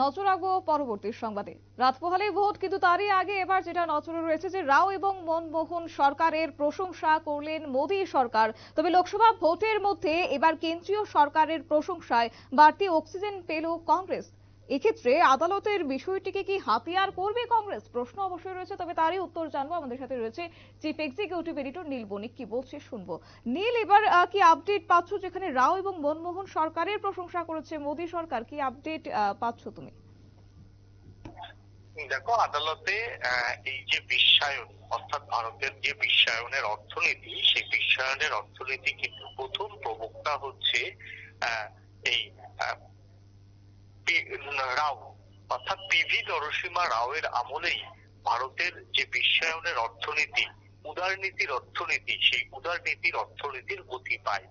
নজর রাখব পরবর্তী সংবাদে। রাত পোহালেই ভোট, কিন্তু তারই আগে এবার যেটা নজরে রয়েছে যে রাও এবং মনমোহন সরকারের প্রশংসা করলেন মোদী সরকার। তবে লোকসভা ভোটের মধ্যে এবার কেন্দ্রীয় সরকারের প্রশংসায় বাড়তি অক্সিজেন পেল কংগ্রেস। এক্ষেত্রে আদালতের বিষয়টিকে কি হাতিয়ার করবে কংগ্রেস? প্রশ্ন অবশ্যই রয়েছে, তবে তারই উত্তর জানব। আমাদের সাথে রয়েছে chief executive editor Neel Banik কি বলছে শুনব। নীল, এবার কি আপডেট পাচ্ছ যেখানে রাও এবং মনমোহন সরকারের প্রশংসা করেছে মোদী সরকার? কি আপডেট পাচ্ছ তুমি? দেখো, আদালতে এই যে বিশ্বায়ন, অর্থাৎ ভারতের যে বিশ্বায়নের অর্থনীতি, সেই বিশ্বায়নের অর্থনীতি কিন্তু প্রথম প্রবক্তা হচ্ছে এই রাও, অর্থাৎ পিভি নরসিমা রাওয়ের আমলেই ভারতের যে বিশ্বায়নের অর্থনীতি উদারনীতির অর্থনীতি, সেই উদারনীতির অর্থনীতির গতি পায়।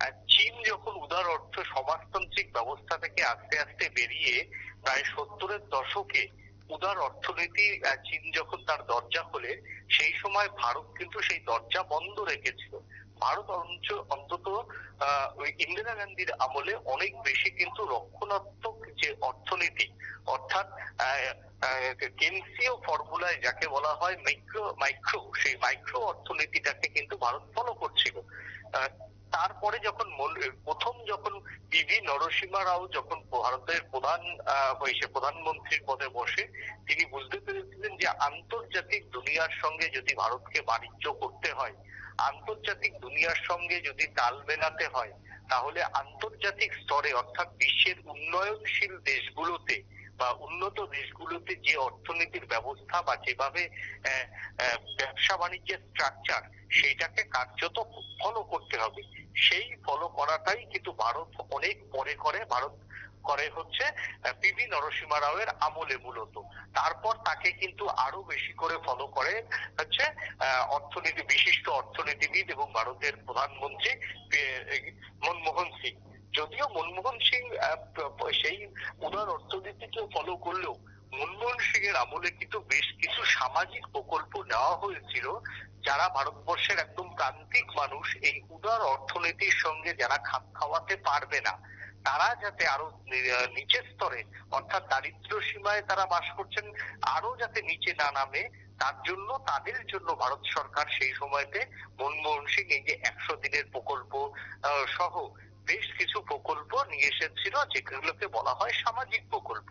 আর চীন যখন উদার অর্থ সমাজতান্ত্রিক ব্যবস্থা থেকে আস্তে আস্তে বেরিয়ে প্রায় সত্তরের দশকে উদার অর্থনীতি চীন যখন তার দরজা খোলে, সেই সময় ভারত কিন্তু সেই দরজা বন্ধ রেখেছিল। ভারত অন্তত ওই ইন্দিরা গান্ধীর আমলে অনেক বেশি কিন্তু রক্ষণাত্মক যে অর্থনীতি, অর্থাৎ কেন্দ্রীয় ফর্মুলায় যাকে বলা হয় মাইক্রো মাইক্রো সেই মাইক্রো অর্থনীতিটাকে কিন্তু ভারত ফলো করছিল। তারপরে যখন প্রথম যখন পিভি নরসিমা রাও যখন ভারতের প্রধান হয়েছে, প্রধানমন্ত্রীর পদে বসে, তিনি বুঝতে পেরেছিলেন যে আন্তর্জাতিক দুনিয়ার সঙ্গে যদি ভারতকে বাণিজ্য করতে হয় আন্তর্জাতিক দুনিয়ার সঙ্গে যদি তাল মেলাতে হয়, তাহলে আন্তর্জাতিক স্তরে, অর্থাৎ বিশ্বের উন্নয়নশীল দেশগুলোতে বা উন্নত দেশগুলোতে যে অর্থনীতির ব্যবস্থা বা যেভাবে ব্যবসা বাণিজ্যের স্ট্রাকচার সেইটাকে কার্যত ফলো করতে হবে। সেই ফলো করাটাই কিন্তু ভারত অনেক পরে করে। ভারত করে হচ্ছে পিভি নরসিমা রাওয়ের আমলে মূলত। তারপর তাকে কিন্তু আরও বেশি করে ফলো করে হচ্ছে অর্থনীতি, বিশিষ্ট অর্থনীতিবিদ এবং ভারতের প্রধানমন্ত্রী মনমোহন সিং। যদিও মনমোহন সিং সেই উদার অর্থনীতিকে ফলো করলেও মনমোহন সিং এর আমলে কিন্তু বেশ কিছু সামাজিক প্রকল্প নেওয়া হয়েছিল, যারা ভারতবর্ষের একদম প্রান্তিক মানুষ। এই উদার অর্থনীতির সঙ্গে যারা খাপ খাওয়াতে পারবে না তারা যাতে আরও নিচের স্তরে, অর্থাৎ দারিদ্র সীমায় তারা বাস করছেন, আরও যাতে নিচে না নামে, তার জন্য, তাদের জন্য ভারত সরকার সেই সময়তে মনমোহন সিং এই যে একশো দিনের প্রকল্প সহ বেশ কিছু প্রকল্প নিয়ে এসেছিল, যেগুলোকে বলা হয় সামাজিক প্রকল্প।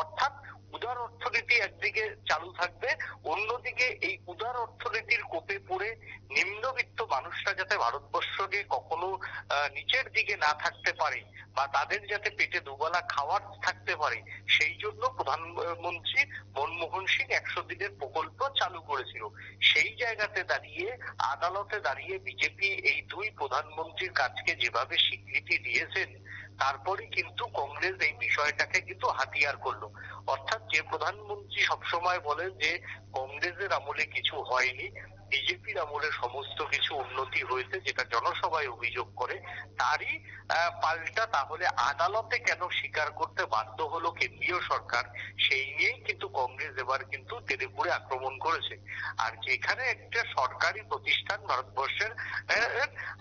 অর্থাৎ উদার অর্থনীতি একদিকে চালু থাকবে, অন্যদিকে এই উদার অর্থনীতির কোপে পড়ে নিম্নবিত্ত মানুষরা যাতে ভারতবর্ষকে কখনো নিচের দিকে না থাকতে পারে বা তাদের যাতে পেটে দুবেলা খাওয়ার থাকতে পারে, সেই জন্য প্রধানমন্ত্রী মনমোহন সিং একশো দিনের প্রকল্প চালু করেছিল। সেই জায়গাতে দাঁড়িয়ে, আদালতে দাঁড়িয়ে বিজেপি এই দুই প্রধানমন্ত্রীর কাজকে যেভাবে স্বীকৃতি দিয়েছেন তারপরে কিন্তু কংগ্রেস এই বিষয়টাকে কিন্তু হাতিয়ার করল। অর্থাৎ যে প্রধানমন্ত্রী সবসময় বলেন যে কংগ্রেসের আমলে কিছু হয়নি, বিজেপির আমলে সমস্ত কিছু উন্নতি হয়েছে, যেটা জনসভায় অভিযোগ করে, তারই পাল্টা তাহলে আদালতে কেন স্বীকার করতে বাধ্য হলো কেন্দ্রীয় সরকার, সেই নিয়েই কিন্তু কংগ্রেস এবার কিন্তু তেলেপুরে আক্রমণ করেছে। আর যেখানে একটা সরকারি প্রতিষ্ঠান ভারতবর্ষের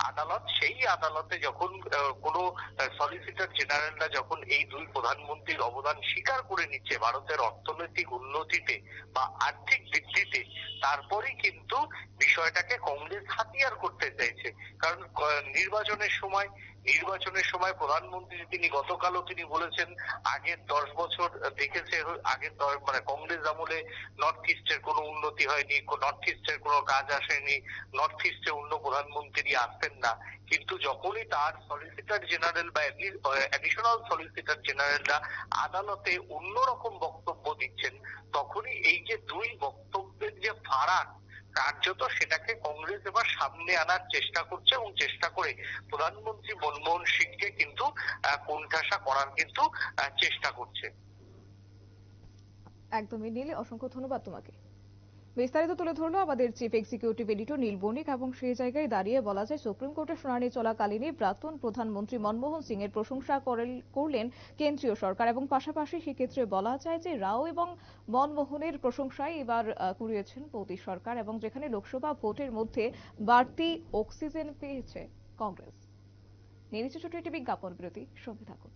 আদালত, সেই আদালতে যখন কোনো সলিসিটর জেনারেলরা যখন এই দুই প্রধানমন্ত্রীর অবদান স্বীকার করে নিচ্ছে ভারতের অর্থনৈতিক উন্নতিতে বা আর্থিক বৃদ্ধিতে তারপরেই কিন্তু বিষয়টাকে কংগ্রেস হাতিয়ার করতে চাইছে। কারণ নির্বাচনের সময় নির্বাচনের সময় প্রধানমন্ত্রী তিনি গতকালও তিনি বলেছেন, আগের দশ বছর দেখেছে, আগের দশ- মানে কংগ্রেস আমলে নর্থ ইস্টের কোনো উন্নতি হয়নি নর্থ ইস্টের কোনো কাজ আসেনি নর্থ ইস্টে অন্য প্রধানমন্ত্রী আসতেন না। কিন্তু যখনই তার সলিসিটর জেনারেল বা অ্যাডিশনাল সলিসিটর জেনারেলরা আদালতে অন্যরকম বক্তব্য দিচ্ছেন, তখনই এই যে দুই বক্তব্যের যে ফারাক কার্যত সেটাকে কংগ্রেস এবার সামনে আনার চেষ্টা করছে এবং চেষ্টা করে প্রধানমন্ত্রী মনমোহন সিংকে কিন্তু কোণঠাসা করার কিন্তু চেষ্টা করছে। একদমই। নীল, অসংখ্য ধন্যবাদ তোমাকে। বিস্তারিত তুলে ধরলো আমাদের chief executive editor Neel Banik এবং সেই জায়গায় দাঁড়িয়ে বলা যায় সুপ্রিম কোর্টের শুনানি চলাকালীনই প্রাক্তন প্রধানমন্ত্রী মনমোহন সিং এর প্রশংসা করলেন কেন্দ্রীয় সরকার এবং পাশাপাশি সেক্ষেত্রে বলা যায় যে রাও এবং মনমোহনের প্রশংসায় এবার কুড়িয়েছেন মোদী সরকার এবং যেখানে লোকসভা ভোটের মধ্যে বাড়তি অক্সিজেন পেয়েছে কংগ্রেস। নিয়ে নিচ্ছে ছোট একটি বিজ্ঞাপন বিরতি। সঙ্গে থাকুন।